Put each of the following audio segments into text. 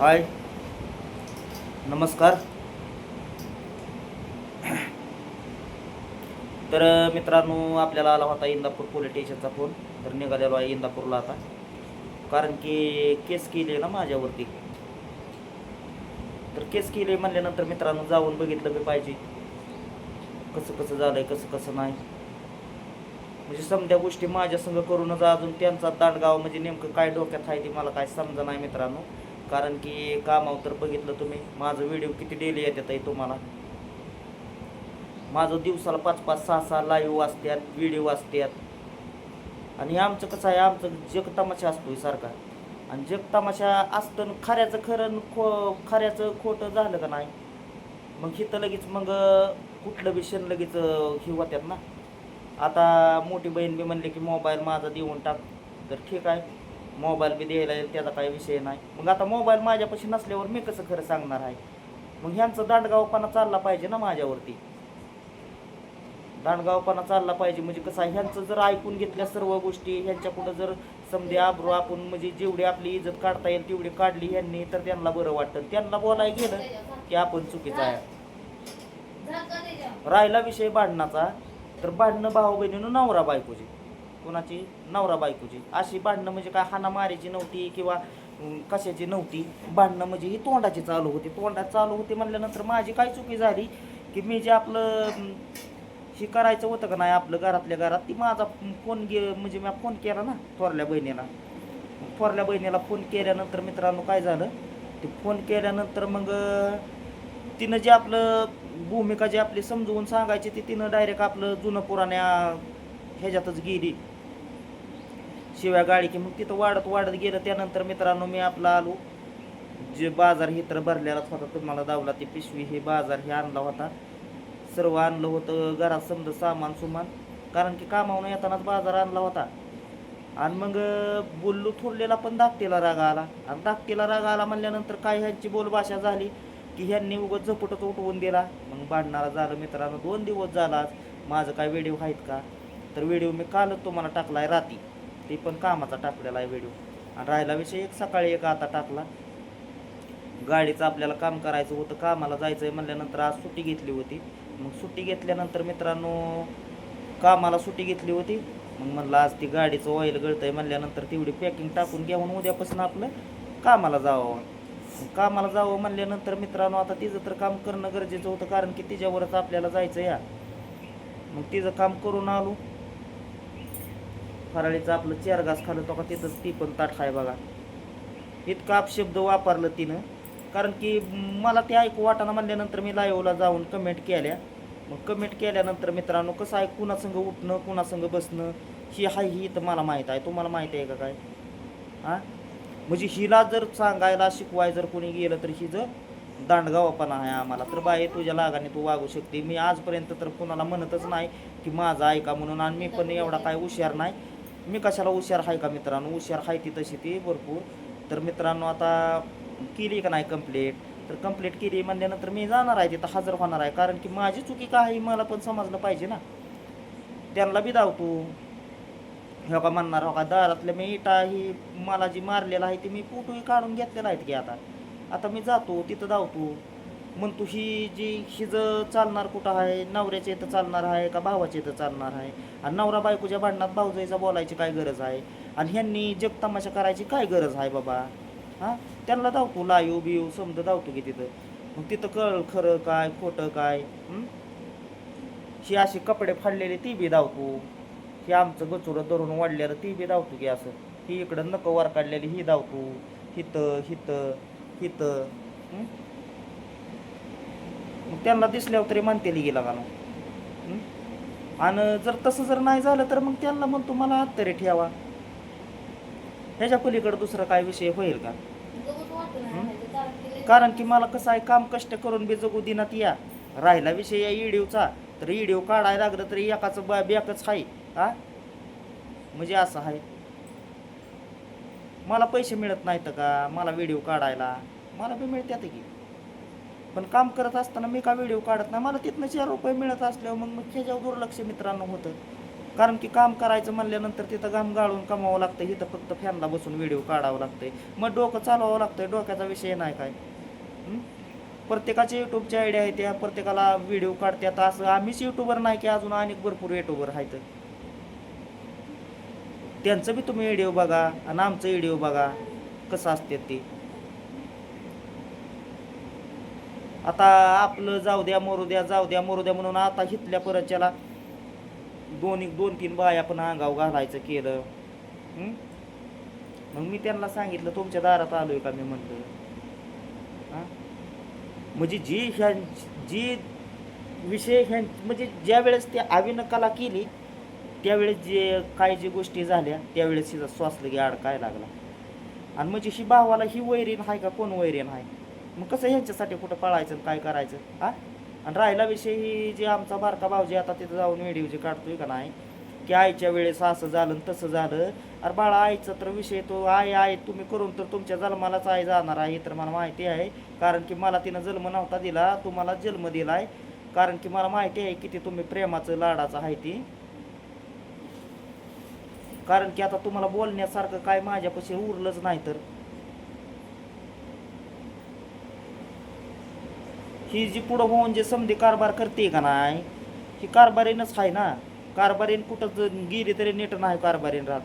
हाय. नमस्कार. तर मित्रांनो आपल्याला आला होता इंदापूर पोलीस स्टेशनचा फोन. तर निघालेलो आहे इंदापूरला आता. कारण की केस केली आहे ना माझ्यावरती. तर केस केली म्हणल्यानंतर मित्रांनो जाऊन बघितलं बी पाहिजे. कसं कसं झालंय कसं कसं नाही. म्हणजे समध्या गोष्टी माझ्या संग करूनच अजून त्यांचा दांडगाव म्हणजे नेमकं काय डोक्यात आहे ते मला काय समजा नाही मित्रांनो. कारण की कामावर तर बघितलं तुम्ही. माझं व्हिडिओ किती डेली येतात आहे तुम्हाला? माझं दिवसाला पाच पाच सहा सहा लाईव्ह असतात व्हिडिओ असतात आणि आमचं कसं आहे आमचं जग तमाशा असतोय सारखा. आणि जग तमाशा असतं खऱ्याचं खरं खो खऱ्याचं खोटं झालं का नाही मग हिथं लगेच मग कुठलं बी क्षण लगेच हे होत्यात ना. आता मोठी बहीण बी म्हणली की मोबाईल माझा देऊन टाक. तर ठीक आहे. मोबाईल बी द्यायला येईल त्याचा काही विषय नाही. मग आता मोबाईल माझ्यापाशी नसल्यावर मी कसं खरं सांगणार आहे? मग ह्यांचं दांडगावपणा चालला पाहिजे ना माझ्यावरती. दांडगावपणा चालला पाहिजे म्हणजे कसं आहे ह्यांचं जर ऐकून घेतल्या सर्व गोष्टी ह्यांच्या पुढं जर समजे आबरू आपण म्हणजे जेवढी आपली इज्जत काढता येईल तेवढी काढली ह्यांनी तर त्यांना बरं वाटतं. त्यांना बोलायला गेलं की आपण चुकीचं आहे. राहिला विषय भांडणाचा तर भांडणं भाऊ बहिणीनं नवरा बायकोची कोणाची? नवरा बायकोची. अशी भांडणं म्हणजे काय? हाणामारीची नव्हती किंवा कशाची नव्हती? भांडणं म्हणजे ही तोंडाची चालू होती. तोंडात चालू होती म्हणल्यानंतर माझी काय चुकी झाली? की मी जे आपलं हे करायचं होतं का नाही आपलं घरातल्या घरात ती माझा फोन गे म्हणजे मी फोन केला ना थोरल्या बहिणीला. थोरल्या बहिणीला फोन केल्यानंतर मित्रांनो काय झालं? ते फोन केल्यानंतर मग तिनं जे आपलं भूमिका जी आपली समजवून सांगायची ती तिनं डायरेक्ट आपलं जुनं पुराण्या ह्याच्यातच गेली. शिव्या गाडी की मग तिथं वाढत वाढत गेलं. त्यानंतर मित्रांनो मी आपला आलो. जे बाजार हे तर भरलेलाच होता. तुम्हाला दावला ते पिशवी हे बाजार हे आणला होता. सर्व आणलं होतं. घरात समजा सामान सुमान. कारण की कामावून येतानाच बाजार आणला होता. आणि मग बोललो थोडलेला पण धाकटीला राग आला. आणि धाकटीला राग आला म्हणल्यानंतर काय ह्यांची बोलभाषा झाली की ह्यांनी उगत झपटच उठवून दिला. मग भांडणारा झालं मित्रांनो. दोन दिवस झाला आज. माझं काय व्हिडिओ आहेत का? तर व्हिडिओ मी कालच तुम्हाला आहे राती ते पण कामाचा टाकलेला आहे व्हिडिओ. आणि राहिला विषय एक सकाळी एक आता टाकला. गाडीचं आपल्याला काम करायचं होतं कामाला जायचं आहे म्हणल्यानंतर आज सुट्टी घेतली होती. मग सुट्टी घेतल्यानंतर मित्रांनो कामाला सुट्टी घेतली होती. मग म्हणलं आज ती गाडीचं ऑइल गळतं आहे म्हणल्यानंतर तेवढी पॅकिंग टाकून घेऊन उद्यापासून आपलं कामाला जावं. कामाला जावं म्हणल्यानंतर मित्रांनो आता तिचं तर काम करणं गरजेचं होतं कारण की तिच्यावरच आपल्याला जायचं या. मग तिचं काम करून आलो. फराळीचं आपलं चार घास खाल्लं तो का तिथंच ती पण ताट आहे बघा. इतका अपशब्द वापरलं तिनं. कारण की मला ते ऐकू वाटाणा म्हणल्यानंतर मी लाईव्हला जाऊन कमेंट केल्या. मग कमेंट केल्यानंतर मित्रांनो कसं आहे कुणासंग उठणं कुणासंग बसणं ही हाय ही तर मला माहीत आहे. तुम्हाला माहीत आहे का काय? हां? म्हणजे हिला जर सांगायला शिकवाय जर कोणी गेलं तर ही जर आहे आम्हाला. तर बाई तुझ्या लागाने तू वागू शकते. मी आजपर्यंत तर कुणाला म्हणतच नाही की माझा ऐका म्हणून. आणि मी पण एवढा काय हुशार नाही. मी कशाला हुशार आहे का मित्रांनो? हुशार आहे ती तशी ती भरपूर. तर मित्रांनो आता केली का नाही कंप्लीट तर कंप्लीट केली म्हणल्यानंतर मी जाणार आहे तिथं हजर होणार आहे. कारण की माझी चुकी काय आहे मला पण समजलं पाहिजे ना. त्यांना बी धावतो. हो का म्हणणार हो का दारातल्या मी इटा ही मला जी मारलेला आहे ती मी फोटोही काढून घेतलेला आहेत की आता. आता मी जातो तिथं धावतो. म्हणतो ही जी हिज चालणार कुठं आहे? नवऱ्याच्या इथं चालणार आहे का भावाच्या इथं चालणार आहे? आणि नवरा बायकोच्या भांडणात भाऊजाईचा बोलायची काय गरज आहे? आणि ह्यांनी जग तमाशा करायची काय गरज आहे बाबा? हां? त्यांना धावतो लाईव बियू समजा धावतो की तिथं. मग तिथं कळ खरं काय खोटं काय? ही? अशी कपडे फाडलेले ती बी धावतो. ही आमचं गचुरं धरून वाढलेलं ती बी धावतो की असं. ही इकडं नको वर काढलेली ही धावतो. हित हित हित मग त्यांना दिसल्यावर तरी मानते गेला का आणि जर तसं जर नाही झालं तर मग त्यांना म्हणतो मला आत तरी ठेवा. ह्याच्या पलीकडे दुसरा काय विषय होईल का? कारण की मला कसं आहे काम कष्ट करून बी जगू दिनात या. राहिला विषय या इडिओचा तर इडिओ काढायला लागलं तरी एकाचं बा बॅकच आहे हा? म्हणजे असं आहे मला पैसे मिळत नाहीत का? मला व्हिडिओ काढायला. मला बी मिळतात की. पण काम करत असताना मी का व्हिडिओ काढत नाही? मला तिथनं चार रुपये मिळत असल्यावर मग मग ह्याच्यावर दुर्लक्ष मित्रांनो होतं. कारण की काम करायचं म्हणल्यानंतर तिथं घाम गाळून कमावं लागतं इथं फक्त फॅनला बसून व्हिडिओ काढावं लागतंय. मग डोकं चालवावं लागतंय. डोक्याचा विषय नाही काय? हं? प्रत्येकाच्या आयडिया आहे त्या. प्रत्येकाला व्हिडिओ काढतात असं आम्हीच युट्यूबर नाही की अजून अनेक भरपूर युट्यूबर आहेत. त्यांचं बी तुम्ही व्हिडिओ बघा आणि आमचं व्हिडिओ बघा. कसं असते ते? आता आपलं जाऊ द्या मरू द्या जाऊ द्या मरू द्या म्हणून आता हितल्या त्याला दोन एक दोन तीन बाया पण अंगाव घालायचं केलं. मग मी त्यांना सांगितलं तुमच्या दारात आलोय का? मी म्हणलं. हां? म्हणजे जी ह्या जी विषय ह्या म्हणजे ज्या वेळेस ते आवीनं कला केली त्यावेळेस जे काय जे गोष्टी झाल्या त्यावेळेस हिचा श्वास लगे अडकाय लागला. आणि म्हणजे ही भावाला ही वैरीण आहे का? कोण वैरीण आहे? मग कसं ह्यांच्यासाठी कुठं पळायचं काय करायचं? हा? आणि राहिला विषय ही जे आमचा बारका भाऊजी आता तिथं जाऊन व्हिडिओ जे काढतोय का नाही की आईच्या वेळेस असं झालं आणि तसं झालं. अरे बाळा आईचा तर विषय तो आहे आहे. तुम्ही करून तर तुमच्या जन्मालाच आई जाणार आहे हे तर मला माहिती आहे. कारण की मला तिनं जन्म नव्हता दिला तुम्हाला जन्म दिलाय. कारण की मला माहिती आहे किती तुम्ही प्रेमाचं लाडाचं आहे ती. कारण की आता तुम्हाला बोलण्यासारखं काय माझ्यापाशी उरलंच नाही तर. ही जी पुढं होऊन जे समधी कारभार करते का नाही ही कारभारीनच आहे ना? कारभारीन कुठं गेली तरी नीट नाही कारभारीन राहत.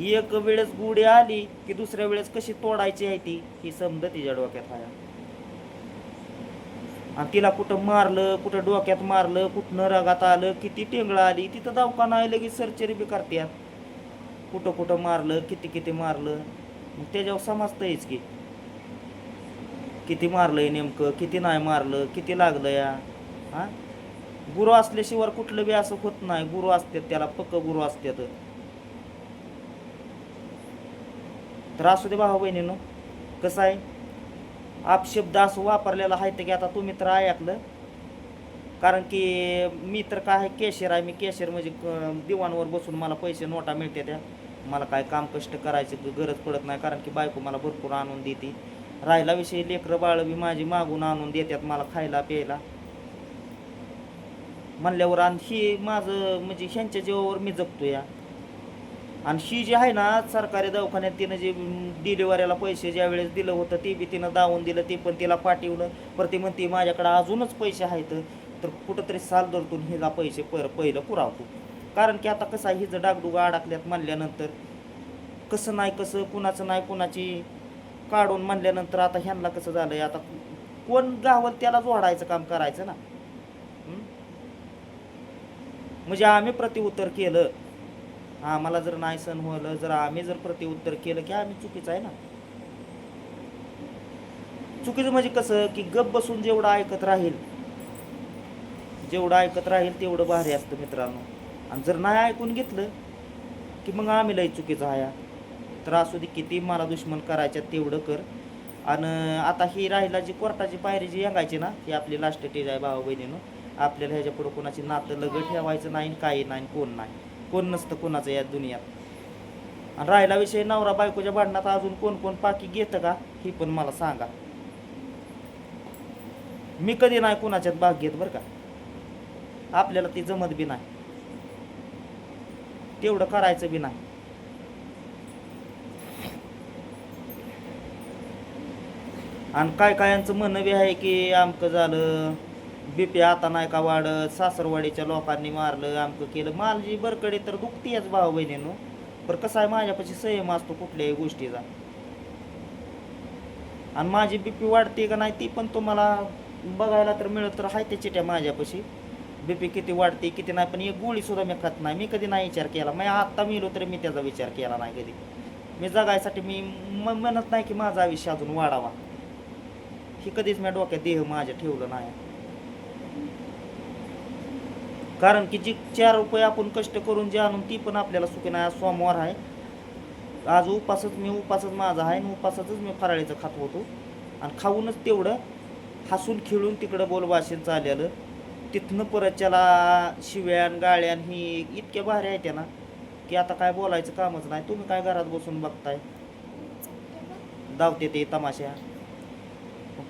एक वेळेस गुढी आली की दुसऱ्या वेळेस कशी तोडायची आहे ती ही समज तिच्या डोक्यात आहे. आणि तिला कुठं मारलं कुठं डोक्यात मारलं कुठनं रगात आलं किती टेंगळं आली तिथं दवाखाना आहे लगेच सर्जरी बी करतात. कुठं कुठं मारलं किती किती मारलं मग त्याच्यावर समजतंयच की. किती मारलंय नेमकं किती नाही मारलं किती लागलं या? हा? गुरु असल्याशिवाय कुठलं बी असं होत नाही. गुरु असतात त्याला पक्क गुरु असतात. तर असू दे भाऊ बहिणीनं कसं आहे? आपशब्द असं वापरलेला आहे ते की आता तुम्ही तर ऐकलं कारण की मी तर काय आहे केशर आहे मी केशर म्हणजे दिवाणवर बसून मला पैसे नोटा मिळते त्या मला काय काम कष्ट करायची गरज पडत नाही कारण की बायको मला भरपूर आणून देते. राहिला विषयी लेकरं बाळ बी माझी मागून आणून देतात मला खायला प्यायला. म्हणल्यावर आणि ही माझं म्हणजे ह्यांच्या जीवावर मी जगतो या. आणि ही जी आहे ना सरकारी दवाखान्यात तिनं जे डिलिव्हरीला पैसे ज्या वेळेस दिलं होतं ते बी तिनं दावून दिलं ते पण तिला पाठवलं. परत ती म्हणते माझ्याकडे अजूनच पैसे आहेत तर कुठंतरी साल धरतून हिला पैसे पर पहिलं पुरावतो. कारण की आता कसं आहे हिचं डागडुगा अडकल्यात म्हणल्यानंतर. कसं नाही कसं कुणाचं नाही कुणाची काढून म्हणल्यानंतर आता ह्यांना कसं झालंय? आता कोण गावल त्याला जोडायचं काम करायचं ना? म्हणजे आम्ही प्रतिउत्तर केलं. आम्हाला जर नाही सण होलं जर आम्ही जर प्रतिउत्तर केलं की आम्ही चुकीचं आहे ना? चुकीचं म्हणजे कसं? की गप बसून जेवढं ऐकत राहील जेवढं ऐकत राहील तेवढं भारी असतं मित्रांनो. आणि जर नाही ऐकून घेतलं की मग आम्ही लई चुकीचं आहे. तर असू दे किती मला दुश्मन करायच्या तेवढं कर. आणि आता ही राहिला जी कोर्टाची पायरी जी यंगायची ना ही आपली लास्ट टेज आहे भाऊ बहिणीनं. आपल्याला ह्याच्या पुढं कोणाची नातं लगं ठेवायचं नाही काही नाही कोण नाही. कोण नसतं कोणाचं या दुनियात. आणि राहिला विषय नवरा बायकोच्या भांडणात अजून कोण कोण पाकी घेतं का ही पण मला सांगा. मी कधी नाही कोणाच्यात भाग घेत बरं का. आपल्याला ती जमत बी नाही. तेवढं करायचं बी नाही. आणि काय कायांचं म्हणणं बी आहे की आमकं झालं बी पी आता नाही का वाढत सासरवाडीच्या लोकांनी मारलं आमकं केलं. मालजी बरकडे तर दुखतीयच भाऊ बहिणीनं. पण कसं आहे माझ्यापाशी संयम असतो कुठल्याही गोष्टीचा. आणि माझी बी पी वाढते का नाही ती पण तुम्हाला बघायला तर मिळत तर आहे त्या चिट्या माझ्यापाशी. बी पी किती वाढते किती नाही पण एक गोळीसुद्धा मी खात नाही. मी कधी नाही विचार केला. मी आत्ता मिलो तरी मी त्याचा विचार केला नाही कधी. मी जगायसाठी मी म्हणत नाही की माझं आयुष्य अजून वाढावा. ही कधीच मी डोक्यात देह माझ्या ठेवलं नाही. कारण की जी चार रुपये आपण कष्ट करून जे आणून ती पण आपल्याला सुखी नाही आज सोमवार आहे. आज उपासच मी उपासच माझा आहे आणि उपासातच मी फराळीचं खात होतो. आणि खाऊनच तेवढं हसून खेळून तिकडं बोलवाशीन चाललेलं. तिथनं परत त्याला शिव्यान गाळ्यान ही इतक्या भारी आहेत ना की आता काय बोलायचं कामच नाही. तुम्ही काय घरात बसून बघताय? धावते ते तमाशा.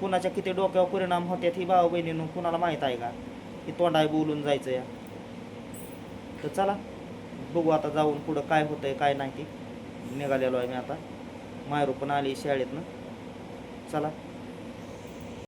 कुणाच्या किती डोक्यावर परिणाम होत्यात ही भाऊ बहिणीनं कुणाला माहीत आहे का? की तोंडाय बोलून जायचं या तर चला बघू आता जाऊन पुढं काय होतंय काय नाही ते. निघालेलो आहे मी आता. मायरू पण आली शाळेतनं. चला.